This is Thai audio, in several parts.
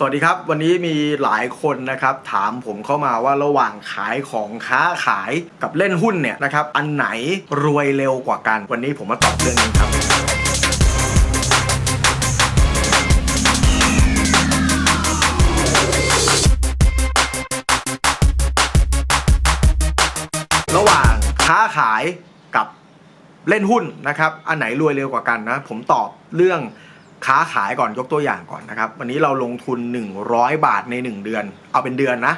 สวัสดีครับ วันนี้มีหลายคนนะครับ ถามผมเข้ามาว่าระหว่างขายของค้าขายกับเล่นหุ้นเนี่ยนะครับ อันไหนรวยเร็วกว่ากัน วันนี้ผมมาตอบเรื่องนี้ครับระหว่างค้าขายกับเล่นหุ้นนะครับ อันไหนรวยเร็วกว่ากันนะ ผมตอบเรื่อง ค้าขายก่อนยกตัวอย่างก่อนนะครับ วันนี้เราลงทุน 100 บาทใน 1 เดือน เอาเป็นเดือนนะ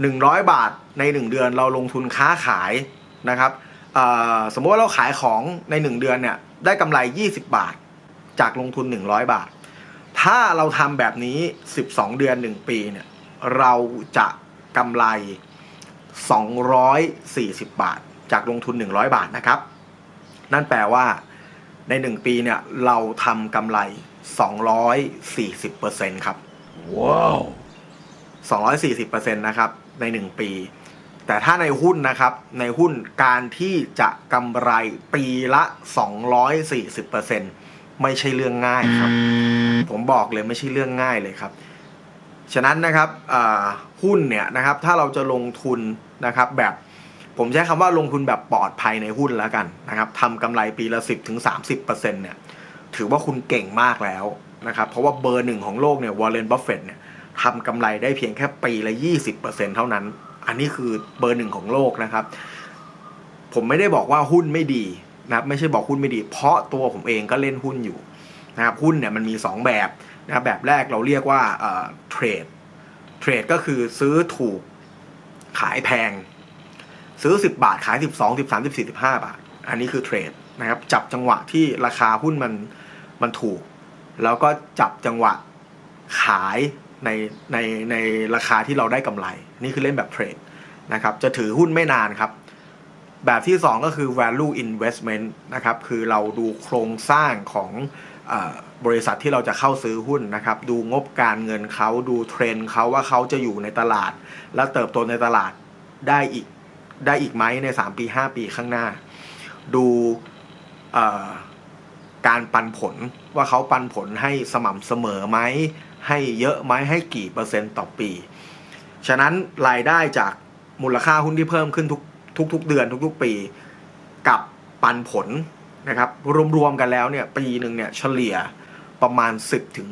100 บาทใน 1 เดือน เราลงทุนค้าขายนะครับสมมติว่าเราขายของใน 1 เดือนเนี่ยได้กำไร 20 บาท จากลงทุน 100 บาท ถ้าเราทำแบบนี้ 12 เดือน 1 ปีเนี่ยเราจะกำไร 240 บาท จากลงทุน 100 บาทนะครับ นั่นแปลว่า ใน 1 ปีเนี่ยเราทำกำไร 240%ครับ ว้าว 240%นะครับใน 1 ปี แต่ถ้าในหุ้นนะครับในหุ้นการที่จะกำไรปีละ 240%ไม่ใช่เรื่องง่ายครับ ผมบอกเลยไม่ใช่เรื่องง่ายเลยครับ ฉะนั้นนะครับอ่าหุ้นเนี่ยนะครับถ้าเราจะลงทุนนะครับแบบ ผมใช้คำว่าลงทุนแบบปลอดภัยในหุ้นแล้วกันนะครับทำกำไรปีละ 10ถึง30%เนี่ยถือว่าคุณเก่งมากแล้วนะครับ เพราะว่าเบอร์หนึ่งของโลกเนี่ยวอร์เรนบัฟเฟตเนี่ยทำกำไรได้เพียงแค่ปีละ 20%เท่านั้น อันนี้คือเบอร์หนึ่งของโลกนะครับ ผมไม่ได้บอกว่าหุ้นไม่ดีนะครับไม่ใช่บอกหุ้นไม่ดี เพราะตัวผมเองก็เล่นหุ้นอยู่นะครับหุ้นเนี่ยมันมี 2 แบบนะครับแบบแรกเราเรียกว่าเทรดเทรดก็คือซื้อถูกขายแพง ซื้อ 10 บาทขาย 12 13 14 15 บาท อันนี้คือเทรดนะครับ จับจังหวะที่ราคาหุ้นมันมันถูก แล้วก็จับจังหวะขายในในในราคาที่เราได้กำไร นี่คือเล่นแบบเทรดนะครับ จะถือหุ้นไม่นานครับ แบบที่ 2 ก็คือ value investment นะครับ คือเราดูโครงสร้างของบริษัทที่เราจะเข้าซื้อหุ้นนะครับ ดูงบการเงินเขาดูเทรนด์เขาว่าเขาจะอยู่ในตลาด และเติบโตในตลาดได้อีก ได้อีกไหมใน 3 ปี 5 ปีข้างหน้า ดูการปันผลว่าเขาปันผลให้สม่ำเสมอไหม ให้เยอะไหมให้กี่เปอร์เซ็นต์ต่อปี ฉะนั้นรายได้จากมูลค่าหุ้นที่เพิ่มขึ้นทุกทุกๆเดือนทุกๆ ปี กับปันผลนะครับ รวมๆกันแล้วเนี่ยปีหนึ่งเนี่ยเฉลี่ยประมาณ 10ถึง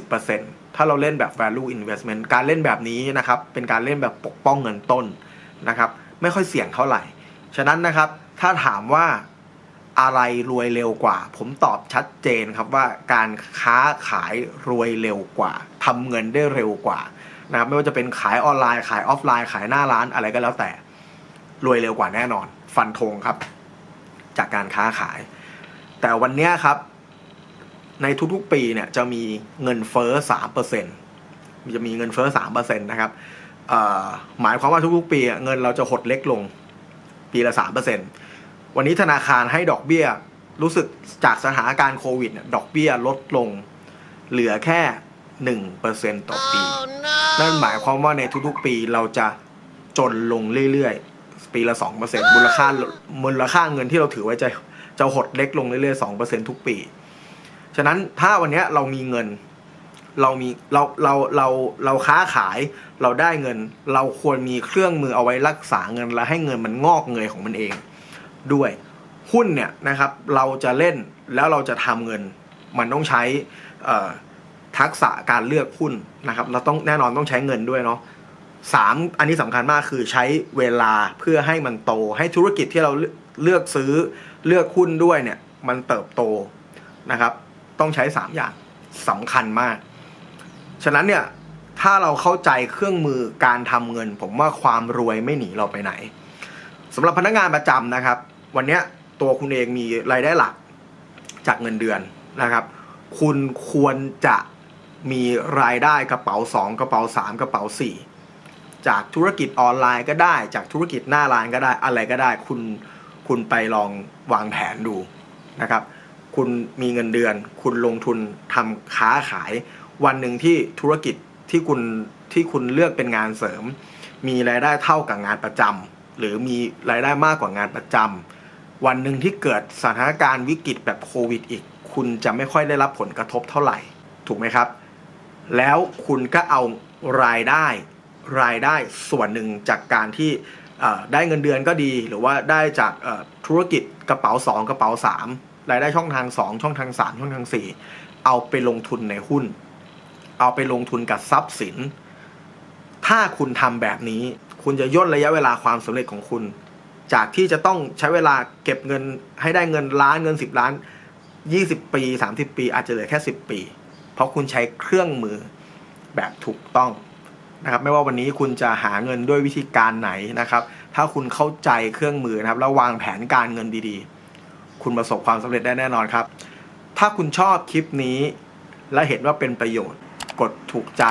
20%ถ้าเราเล่นแบบ value investment การเล่นแบบนี้นะครับ เป็นการเล่นแบบปกป้องเงินต้นนะครับ ไม่ค่อยเสี่ยงเท่าไหร่ ฉะนั้นนะครับ ถ้าถามว่าอะไรรวยเร็วกว่า ผมตอบชัดเจนครับว่าการค้าขายรวยเร็วกว่าทำเงินได้เร็วกว่านะครับไม่ว่าจะเป็นขายออนไลน์ขายออฟไลน์ขายหน้าร้านอะไรก็แล้วแต่ รวยเร็วกว่าแน่นอน ฟันธงครับ จากการค้าขาย แต่วันนี้ครับ ในทุกๆปีเนี่ยจะมีเงินเฟ้อสามเปอร์เซ็นต์จะมีเงินเฟ้อสามเปอร์เซ็นต์นะครับ หมายความว่าทุกๆปีอะเงินเราจะหดเล็กลงปีละสามเปอร์เซ็นต์วันนี้ธนาคารให้ดอกเบี้ย รู้สึกจากสถานการณ์โควิดเนี่ยดอกเบี้ยลดลง เหลือแค่หนึ่งเปอร์เซ็นต์ต่อปี นั่นหมายความว่าในทุกๆปีเราจะจนลงเรื่อยๆ ปีละสองเปอร์เซ็นต์มูลค่ามูลค่าเงินที่เราถือไว้จะจะหดเล็กลงเรื่อยๆสองเปอร์เซ็นต์ทุกปี ฉะนั้นถ้าวันเนี้ยเรามีเงิน เรามีเราเราเราเราค้าขายเราได้เงิน เราควรมีเครื่องมือเอาไว้รักษาเงินและให้เงินมันงอกเงยของมันเอง ด้วยหุ้นเนี่ยนะครับเราจะเล่นแล้วเราจะทำเงิน มันต้องใช้ทักษะการเลือกหุ้นนะครับ เราต้องแน่นอนต้องใช้เงินด้วยเนาะสามอันนี้สำคัญมากคือใช้เวลาเพื่อให้มันโต ให้ธุรกิจที่เราเลือกเลือกซื้อเลือกหุ้นด้วยเนี่ยมันเติบโตนะครับ ต้องใช้สามอย่างสำคัญมาก ฉะนั้นเนี่ยถ้าเราเข้าใจเครื่องมือการทำเงิน ผมว่าความรวยไม่หนีเราไปไหนสำหรับพนักงานประจำนะครับ วันนี้ตัวคุณเองมีรายได้หลักจากเงินเดือนนะครับ คุณควรจะมีรายได้กระเป๋า 2 กระเป๋า 3 กระเป๋า 4 จากธุรกิจออนไลน์ก็ได้ จากธุรกิจหน้าร้านก็ได้อะไรก็ได้คุณคุณไปลองวางแผนดูนะครับ คุณมีเงินเดือน คุณลงทุนทำค้าขาย วันหนึ่งที่ธุรกิจที่คุณที่คุณเลือกเป็นงานเสริม มีรายได้เท่ากับงานประจำหรือมีรายได้มากกว่างานประจำวันหนึ่งที่เกิดสถานการณ์วิกฤตแบบโควิดอีก คุณจะไม่ค่อยได้รับผลกระทบเท่าไหร่ ถูกไหมครับ แล้วคุณก็เอารายได้รายได้ส่วนหนึ่งจากการที่ได้เงินเดือนก็ดี หรือว่าได้จากธุรกิจกระเป๋า 2 กระเป๋า 3 รายได้ช่องทาง 2 ช่องทาง 3 ช่องทาง 4 เอาไปลงทุนในหุ้น เอาไปลงทุนกับทรัพย์สิน ถ้าคุณทำแบบนี้ คุณจะย่นระยะเวลาความสำเร็จของคุณ จากที่จะต้องใช้เวลาเก็บเงินให้ได้เงินล้านเงิน 10 ล้าน 20 ปี 30 ปี อาจจะเหลือแค่ 10 ปี เพราะคุณใช้เครื่องมือแบบถูกต้องนะครับไม่ว่าวันนี้คุณจะหาเงินด้วยวิธีการไหนนะครับ ถ้าคุณเข้าใจเครื่องมือนะครับ แล้ววางแผนการเงินดีๆ คุณประสบความสำเร็จได้แน่นอนครับ ถ้าคุณชอบคลิปนี้และเห็นว่าเป็นประโยชน์ กดถูกใจ